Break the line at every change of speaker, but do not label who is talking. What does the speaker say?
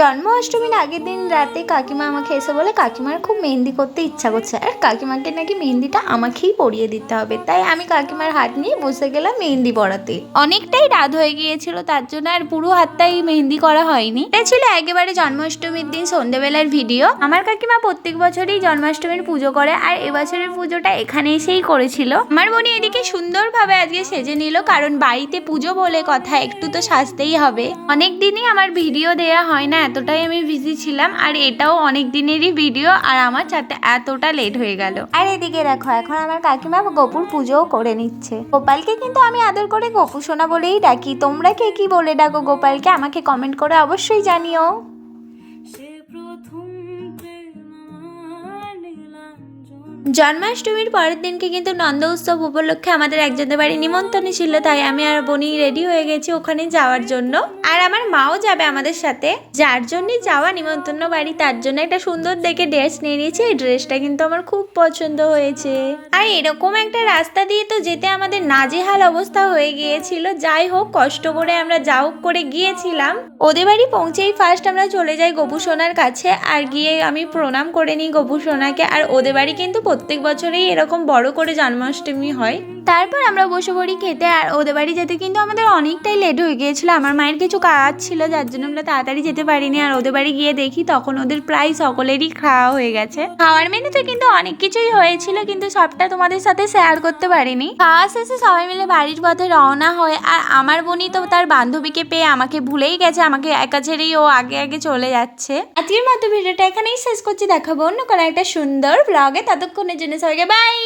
জন্মাষ্টমীর আগের দিন রাতে কাকিমা আমাকে এসে বলে, কাকিমার খুব মেহেন্দি করতে ইচ্ছা করছে। আর কাকিমাকে নাকি মেহেন্দিটা আমাকেই পরিয়ে দিতে হবে। তাই আমি কাকিমার হাত নিয়ে বসে গেলাম মেহেন্দি পরাতে। অনেকটাই রাত হয়ে গিয়েছিল, তার জন্য আর পুরো হাতটাই মেহেন্দি করা হয়নি। এটা ছিল একেবারে জন্মাষ্টমীর দিন সন্ধ্যেবেলার ভিডিও। আমার কাকিমা প্রত্যেক বছরই জন্মাষ্টমীর পুজো করে, আর এবছরের পুজোটা এখানে এসেই করেছিল। আমার বোন এদিকে সুন্দরভাবে আজকে সেজে নিল, কারণ বাড়িতে পুজো বলে কথা একটু তো সাজতেই হবে। অনেক দিনই আমার ভিডিও দেয়া হয় না এতটাই আমি বিজি ছিলাম আর এটাও অনেক দিনেরই ভিডিও আর আমার সাথে এতটা লেট হয়ে গেল। আর এদিকে দেখো এখন আমার কাকিমা গোপুর পুজোও করে নিচ্ছে। গোপালকে কিন্তু আমি আদর করে গোপু সোনা বলেই ডাকি। তোমরা কে কি বলে ডাকো গোপালকে? আমাকে কমেন্ট করে অবশ্যই জানিও। জন্মাষ্টমীর পরের দিনকে কিন্তু নন্দ উৎসব উপলক্ষে আমাদের একজনের বাড়ি নিমন্ত্রণ ছিল তাই আমি আর বনি রেডি হয়ে গেছি ওখানে যাওয়ার জন্য। আর আমার মাও যাবে আমাদের সাথে। যার জন্যই যাওয়া নিমন্ত্রণ বাড়ি, তার জন্য একটা সুন্দর দেখে ড্রেস নিয়ে নিয়েছি। এই ড্রেসটা কিন্তু আমার খুব পছন্দ হয়েছে। আর এরকম একটা রাস্তা দিয়ে তো যেতে আমাদের নাজেহাল অবস্থা হয়ে গিয়েছিল। যাই হোক, কষ্ট করে আমরা যা হোক করে গিয়েছিলাম। ওদের বাড়ি পৌঁছেই ফার্স্ট আমরা চলে যাই গবু সোনার কাছে আর গিয়ে আমি প্রণাম করে নিই গবু সোনাকে। আর ওদের বাড়ি কিন্তু প্রত্যেক বছরেই এরকম বড় করে জন্মাষ্টমী হয়। তারপর আমরা বসে পড়ি খেতে আর ওদের বাড়ি যেতে কিন্তু আমাদের অনেকটাই লেট হয়ে গিয়েছিল। আমার মায়ের কিছু কাজ ছিল, যার জন্য আমরা তাড়াতাড়ি যেতে পারিনি। আর ওদের বাড়ি গিয়ে দেখি তখন ওদের প্রায় সকলেরই খাওয়া হয়ে গেছে। খাওয়ার মেনুতে কিন্তু অনেক কিছুই হয়েছিল, কিন্তু সবটা তোমাদের সাথে শেয়ার করতে পারিনি। খাওয়া শেষে সবাই মিলে বাড়ির পথে রওনা হয়, আর আমার বোনই তো তার বান্ধবীকে পেয়ে আমাকে ভুলেই গেছে, আমাকে একা ছেড়েই ও আগে আগে চলে যাচ্ছে। আজকের মতো ভিডিওটা এখানেই শেষ করছি, দেখাবো অন্য কোনো একটা সুন্দর ব্লগে ততক্ষণের জন্য সবাইকে বাই